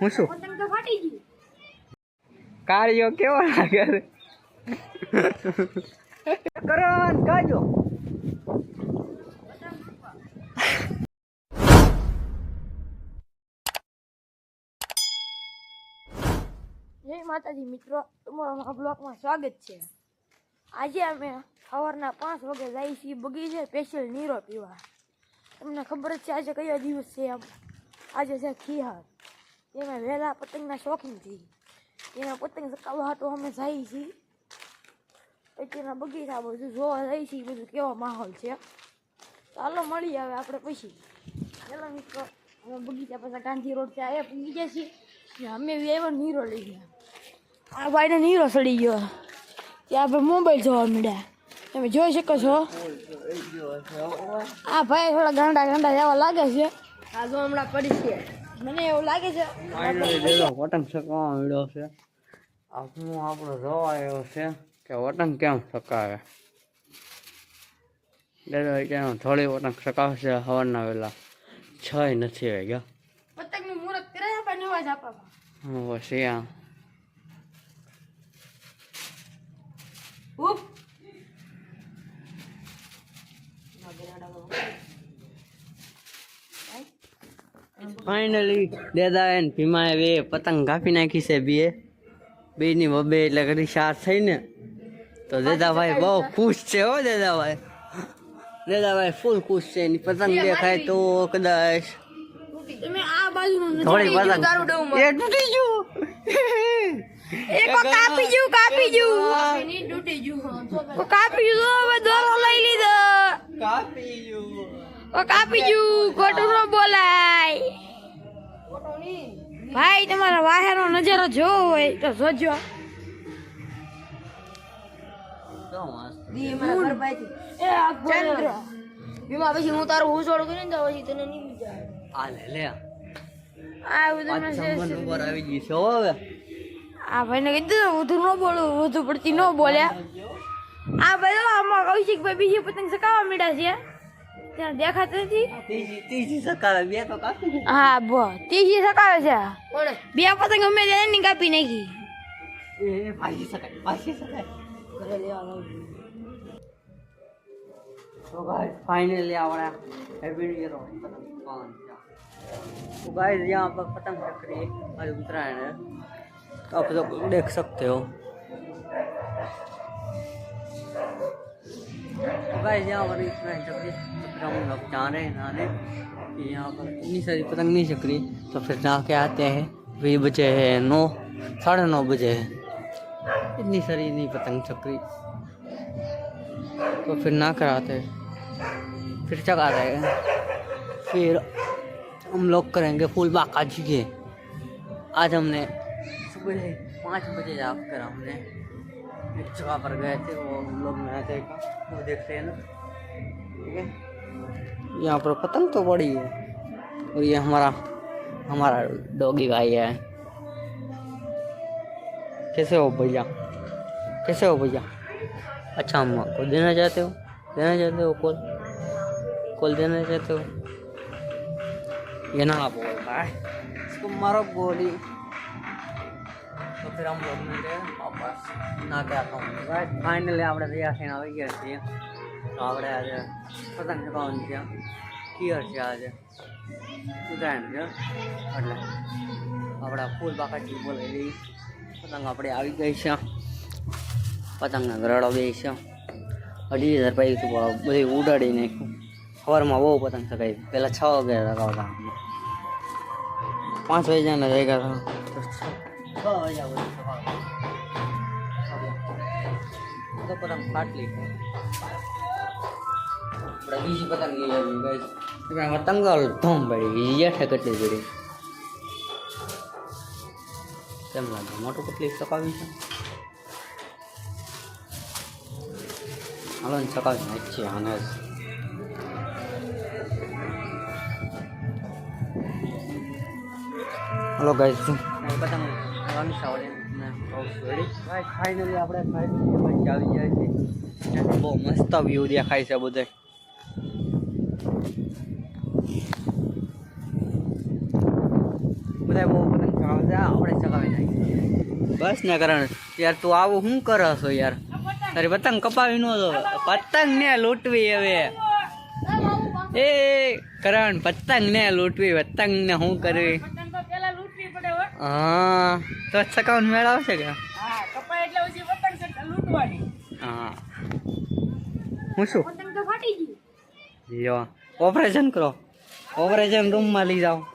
હું શું? કાર્યો કેવો લાગે? કરો કાજો જય માતાજી મિત્રો. તમારા આ બ્લોકમાં સ્વાગત છે. આજે અમે સવારના પાંચ વાગે જઈએ છીએ બગીચે સ્પેશિયલ નીરો પીવા. તમને ખબર જ છે આજે કયો દિવસ છે આજે છે ખિયાર એમાં વહેલા પતંગના શોખીનથી એના પતંગ ચકાવવા તો અમે જઈએ છીએ. પછી એના બગીચા બધું જોવા જઈએ છીએ, બધું કેવો માહોલ છે. ચાલો મળી આવે આપણે પછી. ચાલો મિત્રો, અમે બગીચા પાસે ગાંધી રોડ છે આ પૂગી ગયા છીએ. અમે એવો નીરો લઈ ગયા. આ ભાઈને નીરો સડી ગયો. ત્યાં આપણે મોબાઈલ જોવા મળ્યા. તમે જોઈ શકો છો. આ ભાઈ થોડા ગાંડા ગાંડા એવા લાગે છે. આ જો હમણાં પડી છે. મને એવું લાગે છે. વટન સકાવા મળ્યો છે. આપનું આપણો જોવા આવ્યો છે કે વટન કેમ સકાવે દેદો કેમ થોડી વટન સકાવશે હવાના વેલા. છ નથી વાગ્યા પતંગનું મુહૂર્ત કરાય આપણને અવાજ આપવામાં હું પછી આ ઉપ ફાઇનલી દેદા એન ભીમાએ બે પતંગ કાપી નાખી છે બે બેની બબે એટલે કરી ચાર થઈને તો દેદાભાઈ બહુ ખુશ છે હો દેદાભાઈ. દેદાભાઈ ફૂલ ખુશ છે એની પતંગ દેખાય તો કદાચ. થોડી પતંગ. એ તૂટી ગયું. કાપી ગયું કાપી ગયું. કાપી ગયું હવે દોરો લઈ લીધો. કાપી ગયું. કો કાપી ગયું ખોટું ન બોલાય. ભાઈ તમારા વાહેરનો નજારો જોવો હોય તો જોજો. ચંદ્ર. બીમા પછી હું તારું હુસોડું કરીને તો પછી તને નહીં મજા આ લે લે. આ બધું પાંચ ઉપર આવી ગઈ છે હવે. આ ભાઈને કીધું વધુ ન બોલું વધુ પડતી ન બોલ્યા. આ બધો આમાં કૌશિકભાઈ બીજી પતંગ સકાવા મીડા છે. ત્યાં દેખાતું નથી ત્રીજી ત્રીજી સકાવે બે તો કાપી ગઈ હા બો ત્રીજી સકાવે છે બે પતંગ અમે એની કાપી નાખી એ ભાજી શકાય ભાજી શકાય તો ગાઈસ फाइनली આપણે હેપી न्यू ईयर पतंग तो गाइस यहाँ पर पतंग चक्री आज उत्तरायण है आप लोग देख सकते हो तो गाइस यहाँ पर उत्तरायण चक्री तो हम लोग जा रहे हैं नहाने कि यहाँ पर इतनी सारी पतंग नहीं चक्री तो फिर नहा के आते हैं। अभी बजे है नौ, साढ़े नौ बजे है। इतनी सारी नहीं पतंग चक्री। तो फिर ना कराते, फिर चका देंगे फिर हम लोग करेंगे फूल बाका जी के। आज हमने सुबह पाँच बजे जाकर हमने एक जगह पर गए थे, वो हम लोग ने देखा वो देखते हैं ना। ठीक है? यहाँ पर पतंग तो बड़ी है और ये हमारा हमारा डॉगी भाई है कैसे हो भैया कैसे हो भैया अच्छा हम आपको देना चाहते हो देना चाहते हो कॉल कॉल देना चाहते हो ये ना बोल रहा है इसको मारो गोली તો ફિર हम लोग ने गए वापस ના કે આખો ફાઇનલી આપણે તૈયાર થઈને આવી ગયા છીએ તો આપણે આજે. પતંગ ચગાવવાનું છે. કિયર છે આજે. ઉત્તરાયણ છે. એટલે? આપણા ફૂલ બાકાજી બોલાવી. પતંગ આપણે આવી ગઈ છે. પતંગના ગરડો બે છે. અઢી હજાર પૈસા બધી ઉડાડી નાખ્યું સવારમાં બહુ પતંગ ચગાવી. પહેલાં છ વાગે ચગાવતા. પાંચ વાગ્યાના જગ્યા છ વાગ્યા બધું ચગાવતા. પતંગ ફાટલી આપણે બીજી પતંગ લઈ આવી ગઈ પતંગ તો પડી મોટું કેટલી ચકાવી છે હાલો ને ચકાવી નાખીએ આને હલો ગાઈસ શું પતંગ ફાઇનલી આપણે ફાઇનલી આવી જાય છે બહુ મસ્ત વ્યૂ દેખાય છે બધે બધા બહુ પતંગ આવે છે આપણે ચગાવી નાખીએ બસ ને કરણ યાર તું આવું શું કરો યાર? તારી પતંગ કપાવી નો તો પતંગ ને લૂંટવી હવે. એ, કરણ, પતંગ ને લૂંટવી, પતંગ ને શું કરવી? હો, તો ચકાવન મેળ આવશે કે? હા. હા શું? ઓપરેશન કરો. ઓપરેશન રૂમમાં લઈ જાઓ.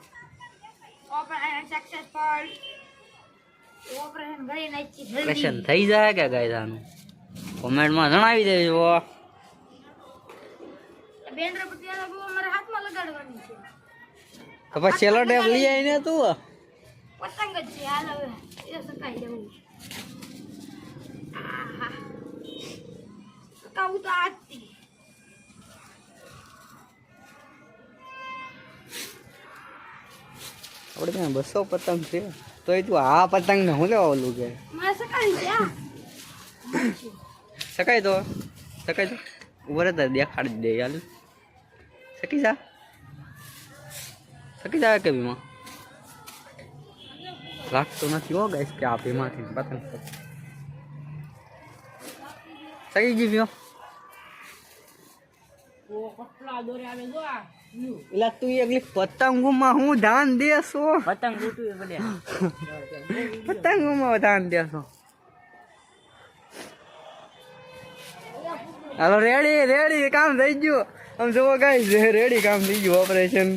ઓપરેશન થઈ જાય કે ગાયદાનું કોમેન્ટમાં જણાવી દેજો. પછી છેલ્લો ટેપ લઈ આવીને તું. પતંગ જ છે. હાલ હવે એ સકાઈ જવું આહા. સકાવું તો આજથી આપણે ત્યાં બસો પતંગ છે. તોય તું આ પતંગ ને હું લેવા ઓલું કે? શકાય તો શકાય તો. ઉભર જ દેખાડી દે યાર શકી જા. શકી જાય કે ભીમાં? લાગતો નથી હો ગાઈસ કે આ ભીમાંથી પતંગ શકે. શકી ગઈ ભીમો? જો આ તું એકલી પતંગોમાં હું ધ્યાન દેશો? પતંગ પતંગોમાં ધ્યાન દેશો. હાલો રેડી રેડી કામ થઈ ગયું. આમ જોવો કઈ રેડી કામ થઈ ગયું ઓપરેશન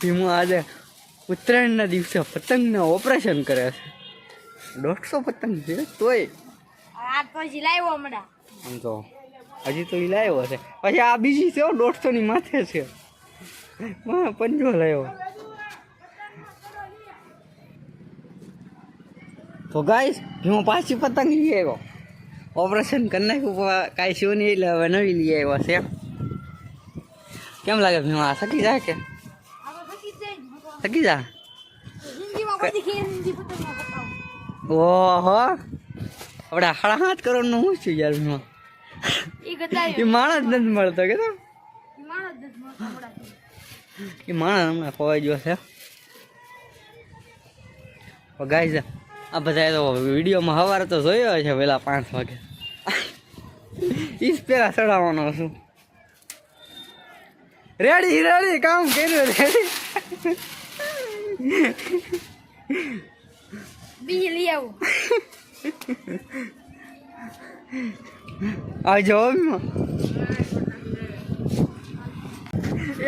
ભીમો આજે ઉત્તરાયણના દિવસે પતંગના ઓપરેશન કરે છે. દોઢસો પતંગ છે તોય. આ પછી લાવ્યો હમણાં. આમ તો હજી તો એ લાવ્યો છે પછી આ બીજી છે દોઢસો ની માથે છે. પંજો લાવ્યો તો ગાઈશ હું પાછી પતંગ લઈ આવ્યો. ઓપરેશન કરી નાખ્યું કાંઈ શું નહીં એટલે હવે નવી લઈ આવ્યો છે. કેમ લાગે ભીમ આ સકી જાય કે. સકી જા ઓહો. આપણે હાડા હાથ કરોડનું શું છે યાર ભીમા એ માણસ નથી મળતો કે તો? એ માણસ હમણાં ખોવાઈ ગયો છે. ગાય આ બધા તો વિડીયોમાં સવારે તો જોયો છે પેલા પાંચ વાગે. ઈસ પેલા ચડાવવાનો છું. રેડી રેડી કામ કર્યું રેડી બીજી લઈ આવું. આવજો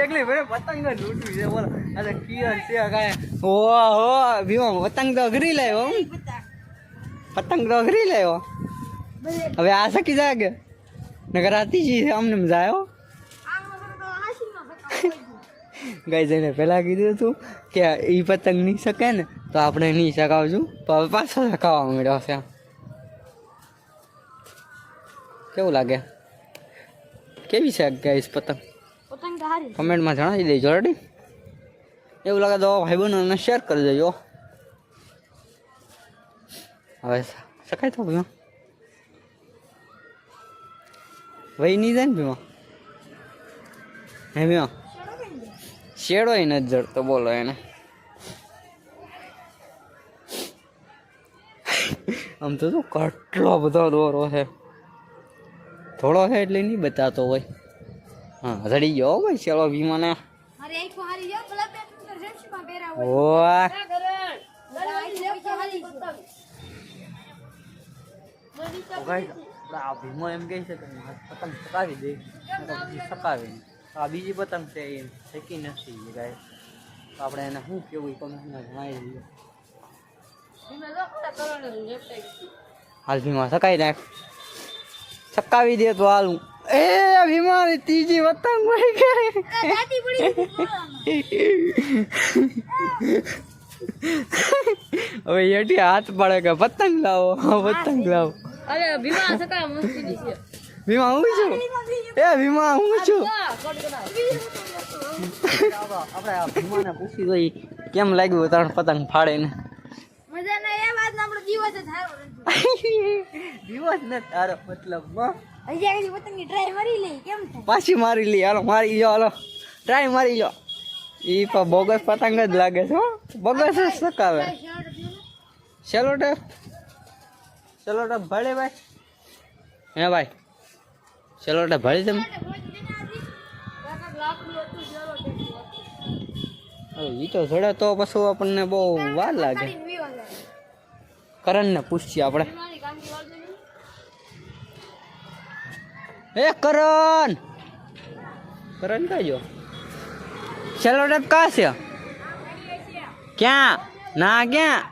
એકલી ભાઈ પતંગ જ લૂંટવી છે બોલો. આ તો કિયર છે કાંઈ. ઓ હો ભીમા પતંગ તો અઘરી લાવ્યો પતંગ તો અઘરી લાવ્યો હવે આ શકી જાગે. નગર આ છે અમને મજા આવ્યો. ગાઈ જઈને પહેલાં કીધું હતું કે એ પતંગ નહીં શકે ને તો આપણે નહીં શકાવશું. તો હવે પાછો શકાવવા મળ્યો છે. કેવું લાગે? કેવી છે ગાઈસ પતંગ? પતંગ સારી કમેન્ટમાં જણાવી દેજો રેડી એવું લાગે તો ભાઈ બહેનોને શેર કરી દેજો. હવે શકાય તો ભીમા? વહી નહીં જાય ને ભીમા? હે ભીમા? શેડો નથી જડતો બોલો એને. આમ તો શું કેટલો બધો દોરો છે. થોડો છે એટલે નહીં બતાતો હોય. હા રડી ગયો ભાઈ ચલો આ ભીમો એમ કહે છે કે પતંગ ચકાવી દે. નહીં. આ બીજી પતંગ છે એ શેકી નથી ગાય તો આપણે એને શું કેવું કમેન્ટમાં જણાવી દઈએ. હાલ ભીમા સકાઈ નાખ. ચકાવી દે તો હાલું. એ બીમારી ત્રીજી પતંગ વહી ગઈ. હવે એટી હાથ પાડે કે પતંગ લાવો પતંગ લાવો. અરે ભીમા સકા મુશ્કેલી છે. ભીમા હું છું? એ ભીમા હું છું? આપણે આ ભીમાને પૂછી જોઈ કેમ લાગ્યું ત્રણ પતંગ ફાડે ને મજા ના એ વાત આપણો દિવસ જ દિવસ ને તારો મતલબ હજી પતંગની ટ્રાય મારી લઈ કેમ પાછી મારી લી હાલો મારી લો હાલો. ટ્રાય મારી લો ઈ પણ બોગસ પતંગ જ લાગે છે હો. બોગસ જ સકાવે ચલો ટેપ? ચલો ટેપ ભળે ભાઈ. હે ભાઈ ચલો ટેપ ભળે તમે ઈ તો જોડે તો પછી આપણને બહુ વાર લાગે. કરણને પૂછીએ આપણે. એ કરણ! કરણ કહેજો ચલો ટેપ કા છે? ક્યાં? ના ક્યાં?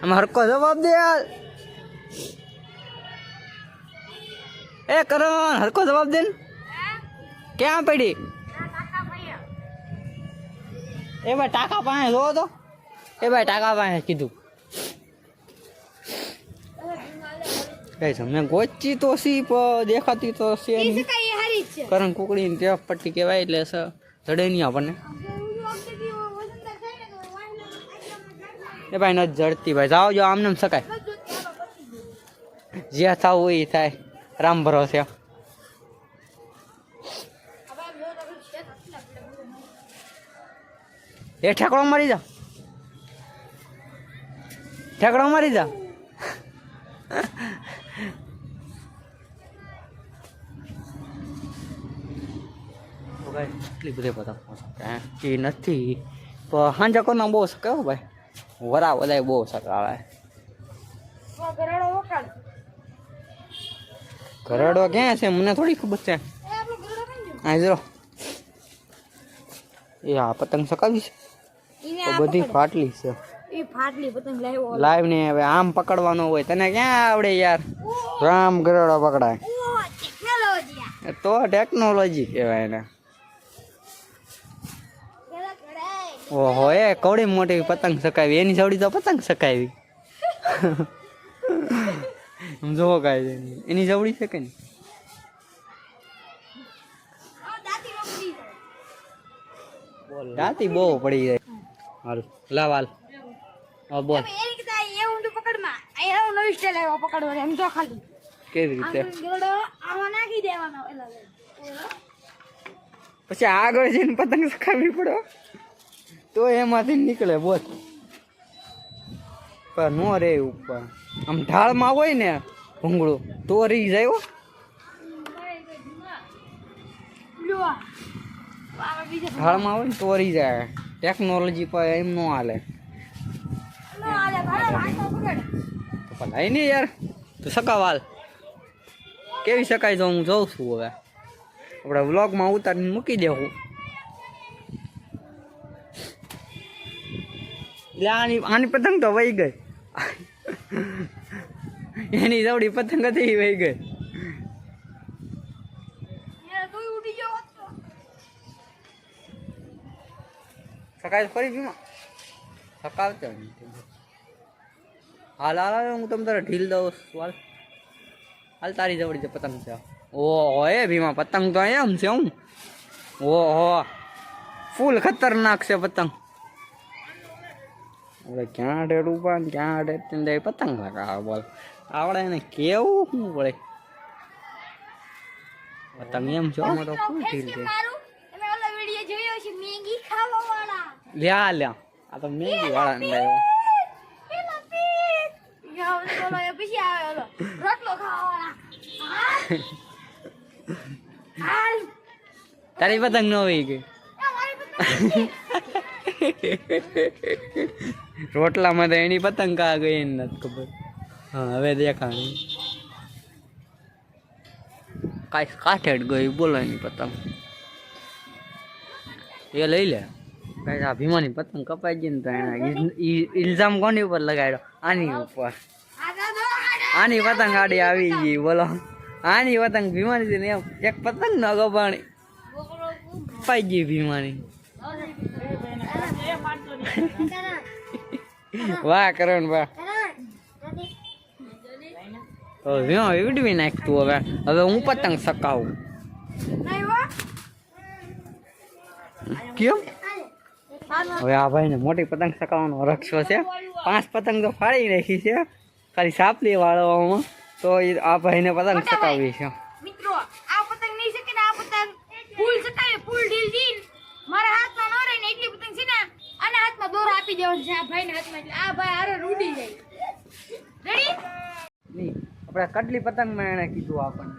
આમાં હરકો જવાબ દે યાર એ કરણ હરકો જવાબ દે ને. ક્યાં પડી? એ ભાઈ ટાકા પાસે જોવો તો. એ ભાઈ ટાકા પાસે કીધું. કઈ છે? મેં ગોચી તો સી દેખાતી તો છે. કરણ કુકડી ને ટેપ પટ્ટી કહેવાય એટલે સ જડે નહીં આપણને. એ ભાઈ નથી જડતી ભાઈ. જાઓ જો આમને આમ શકાય. જે થવું હોય એ થાય. રામ ભરોસે. એ ઠેકડો મારી જા ઠેકડો મારી જા તો ભાઈ એટલી બધી શકે એ નથી. પણ હાંજા કોના બહુ શકે હો ભાઈ? વરા બધા બહુ સકાવે ઘરડો ક્યાં છે? મને થોડી ખબર છે. આ જો એ આ પતંગ સકાવી છે? બધી ફાટલી છે. લાઈવ નહીં હવે આમ પકડવાનો હોય. તને ક્યાં આવડે યાર? રામ ગરડો પકડાય. તો ટેકનોલોજી કહેવાય એને. ઓહો એ કવડી મોટી પતંગ સકાવી એની સવડી તો પતંગ સકાવી જોવો કાંઈ છે. એની જવડી કે ને દાંતી બહુ પડી જાય. હાલ લાવ હાલ. હા બોલ. કેવી રીતે? પછી આગળ જઈને પતંગ સખાવી પડો તો એમાંથી નીકળે, બોલ. પણ નો રે ઉપર. આમ ઢાળમાં હોય ને, ભૂંગળું, તો રહી જાય ઢાળમાં હોય ને, તો રહી જાય ટેકનોલોજી પર એમ નો હાલે. નો આલે ભાઈ હાથો પકડ તો પણ લઈ ને યાર. તો સકાવાલ કેવી શકાય તો હું જોઉં છું હવે. આપણે વ્લોગમાં ઉતારીને મૂકી દેવું એટલે આની આની પતંગ તો વહી ગઈ. એની જવડી પતંગ હતી વહી ગઈ. સકાય ફરી બીમાં સકાવતો હાલ હાલ હું તમ તારે ઢીલ દઉં હાલ. હાલ, તારી જવડી છે પતંગ છે. ઓ એ ભીમા, પતંગ તો એમ છે હું. ઓહો. ફૂલ ખતરનાક છે પતંગ. હવે ક્યાં ઊભા ને ક્યાં ડેડ તે પતંગ લગાવે બોલ. આવડે એને કેવું શું પડે પતંગ એમ છો તો ફૂલ ઢીલ છે લ્યા લ્યા. આ તો મેગી વાળા ને લાવ્યો. તારી પતંગ ન હોય ગઈ રોટલામાં તો એની પતંગ કા ગઈ એને નથી ખબર. હા, હવે દેખાણી. કાંઈ કાઠેડ ગઈ બોલો એની પતંગ. એ લઈ લે. કાંઈ આ ભીમાની પતંગ કપાઈ ગઈ ને તો એને ઇલ- ઇલ્ઝામ કોની ઉપર લગાડ્યો? આની ઉપર. આની પતંગ આડી આવી ગઈ, બોલો. આની પતંગ ભીમાની છે ને એમ. એક પતંગ ન કપાણી. કપાઈ ગઈ ભીમાની. વાહ કરણ વાહ. તો વ્યો વીડવી નાખતું હવે. હવે હું પતંગ સકાવું. નહીં કેમ? હવે આ ભાઈને મોટી પતંગ સકાવવાનો રક્ષો છે. પાંચ પતંગ તો ફાડી નાખી છે. ખાલી સાપલી વાળવામાં. તો એ આ ભાઈને પતંગ સકાવી છે. મિત્રો આ પતંગ નહીં શકે આ પતંગ ફૂલ સકાવે ફૂલ ઢીલ ઢીલ મારા હાથમાં ન આપી દેવાનું છે આ ભાઈના હાથમાં આ ભાઈ હારે રૂડી જાય. રેડી નહીં, આપણે કટલી પતંગમાં એણે કીધું આપણને.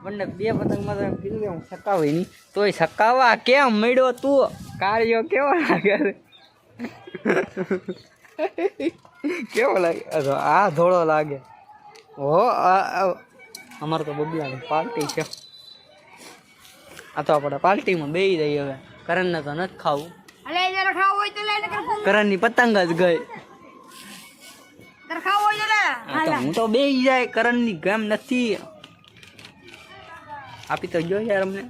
મને બે પતંગમાં તો કીધું કે હું સકાવી નહીં તોય સકાવા કેમ મળ્યો તું? કાર્યો કેવો લાગે? કેવો લાગે? આ ધોળો લાગે. આ- અમારે તો બબલાની પાર્ટી છે. આ તો આપણે પાર્ટીમાં બેસી જઈએ હવે. કરણને તો નથી ખાવું. ખાવું હોય તો પતંગ જ ગઈ. હોય તો લે. હું તો બેસી જાય કરણની ગેમ નથી. આપી તો જો યાર અમને.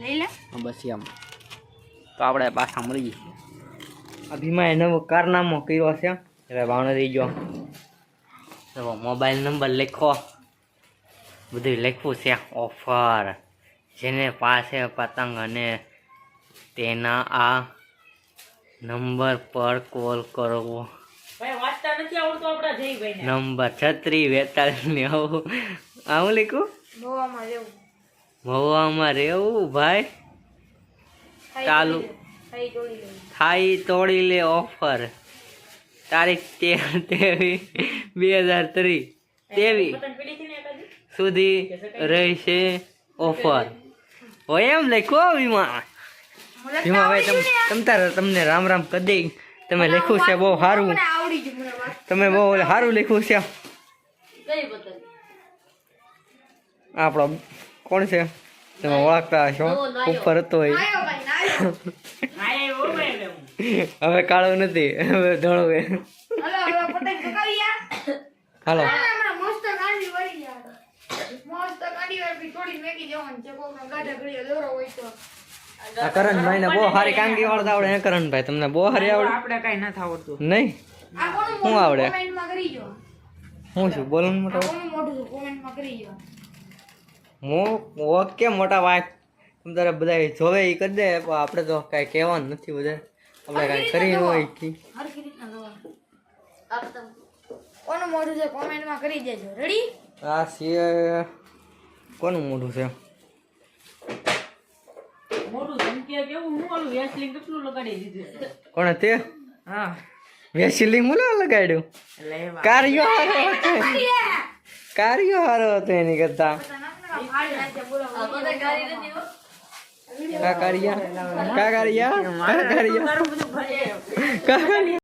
લઈ લે. બસ એમ તો આપણે પાછા મળીએ આ ભીમાએ નવો કારનામો કર્યો છે. એટલે ભાવને થઈ ગયો. નવો મોબાઈલ નંબર લખો. બધું લખવું છે. ઓફર. જેને પાસે પતંગ અને તેના આ નંબર પર કોલ કરવો. નંબર છત્રીસ બેતાલીસ નેવું. આવું લીખું? મહુવામાં રહેવું. ભાઈ? ચાલુ. ખાઈ તોડી થાઈ તોડી લે ઓફર. તારીખ તેર તેવી બે હજાર ત્રીસ તેવી સુધી રહેશે ઓફર. હોય એમ લખો વીમા વીમા ભાઈ તમ તમ તારે તમને રામ રામ કદી તમે લખ્યું છે બહુ સારું. તમે બહુ સારું લખ્યું છે. આપણો કોણ છે? તમે ઓળખતા હશો. ઉપર હતો એ. હવે કાળો નથી હવે ધળો છે. હલો મસ્ત ગાંડી વળી યાર. મસ્ત ગાંડી વાળી થોડી મેકી જવાનું છે. કોકનો ગાડા ઘડીએ દોરો હોય તો. આ કરણભાઈ ને બહુ સારી કામગીરી વાળો આવડે હે કરણભાઈ? તમને બહુ સારી આવડે? આપણે કઈ નથી આવડતું. નહીં? આ કોનું શું આવડે? કોમેન્ટમાં કરી જો હું છું? બોલો ને મોટો હું? ઓકે મોટા વાત તમે તારે બધા જોવે એ કરી દે પણ આપણે તો કાંઈ કહેવાનું નથી બધા. આપણે કાંઈ કરી હોય કે? કોનું મોઢું છે? કોમેન્ટમાં કરી દેજો. રેડી આ છે કોનું મોઢું છે? ધમકી કેવું? હું ઓલું વેસલિંગ કેટલું લગાડી દીધું? કોણે તે? હા. વેસીલી મુલા લગાડ્યું? કાર્યો હારો હતો કાર્યો હારો હતો એની કરતા. કાકરિયા? કાકરિયા? કાકરિયા કાકરિયા?